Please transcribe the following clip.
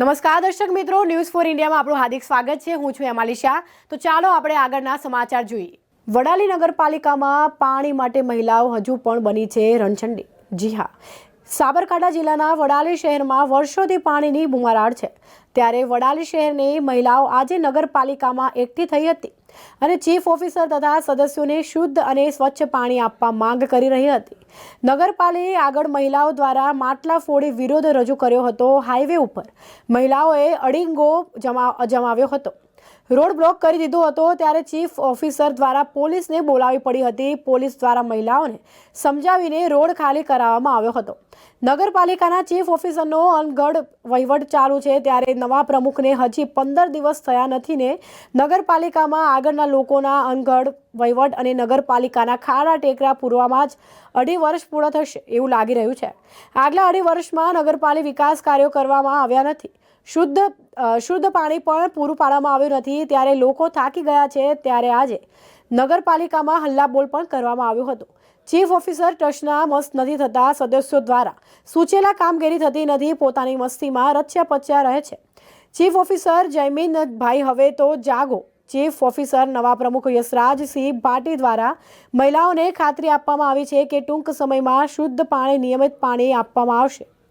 નમસ્કાર દર્શક મિત્રો ન્યૂઝ ફોર ઇન્ડિયામાં આપણું હાર્દિક સ્વાગત છે. હું છું એમાલી શાહ. તો ચાલો આપણે આગળના સમાચાર જોઈએ. વડાલી નગરપાલિકામાં પાણી માટે મહિલાઓ હજુ પણ બની છે રણછંડી. જી હા. સાબરકાંઠા જિલ્લાના વડાલી શહેરમાં વર્ષોથી પાણીની બુમારાડ છે. ત્યારે વડાલી શહેરની મહિલાઓ આજે નગરપાલિકામાં એકઠી થઈ હતી. અને ચીફ ઓફિસર તથા સદસ્યોને શુદ્ધ અને સ્વચ્છ પાણી આપવા માંગ કરી રહી હતી. નગરપાલિકે આગળ મહિલાઓ દ્વારા માટલા ફોડી વિરોધ રજૂ કર્યો હતો હાઈવે ઉપર. મહિલાઓએ અડિંગો જમા, જમાવ્યો હતો. રોડ બ્લોક કરી દીધો હતો ત્યારે ચીફ ઓફિસર દ્વારા પોલીસને બોલાવી પડી હતી. પોલીસ દ્વારા મહિલાઓને સમજાવીને રોડ ખાલી કરાવવામાં આવ્યો હતો. નગરપાલિકાના ચીફ ઓફિસરનો અનગઢ વહીવટ ચાલુ છે ત્યારે નવા પ્રમુખને હજી પંદર દિવસ થયા નથી ને નગરપાલિકામાં આગળના લોકોના અનગઢ વહીવટ અને નગરપાલિકાના ખાડા ટેકરા પૂરવામાં જ અઢી વર્ષ પૂર્ણ થશે એવું લાગી રહ્યું છે. આગલા અઢી વર્ષમાં નગરપાલિકા વિકાસ કાર્યો કરવામાં આવ્યા નથી. શુદ્ધ શુદ્ધ પાણી પણ પૂરું પાડવામાં આવ્યું નથી. ત્યારે લોકો થાકી ગયા છે ત્યારે આજે નગરપાલિકામાં હલ્લાબોલ પણ કરવામાં આવ્યો હતો. ચીફ ઓફિસર ટ્રસ્ટના મસ્ત નથી થતા સદસ્યો દ્વારા સૂચેલા કામગીરી થતી નથી. પોતાની મસ્તીમાં રચ્યા પચ્યા રહે છે. ચીફ ઓફિસર જયમીનભાઈ હવે તો જાગો. ચીફ ઓફિસર નવા પ્રમુખ યશરાજસિંહ ભાટી દ્વારા મહિલાઓને ખાતરી આપવામાં આવી છે કે ટૂંક સમયમાં શુદ્ધ પાણી, નિયમિત પાણી આપવામાં આવશે.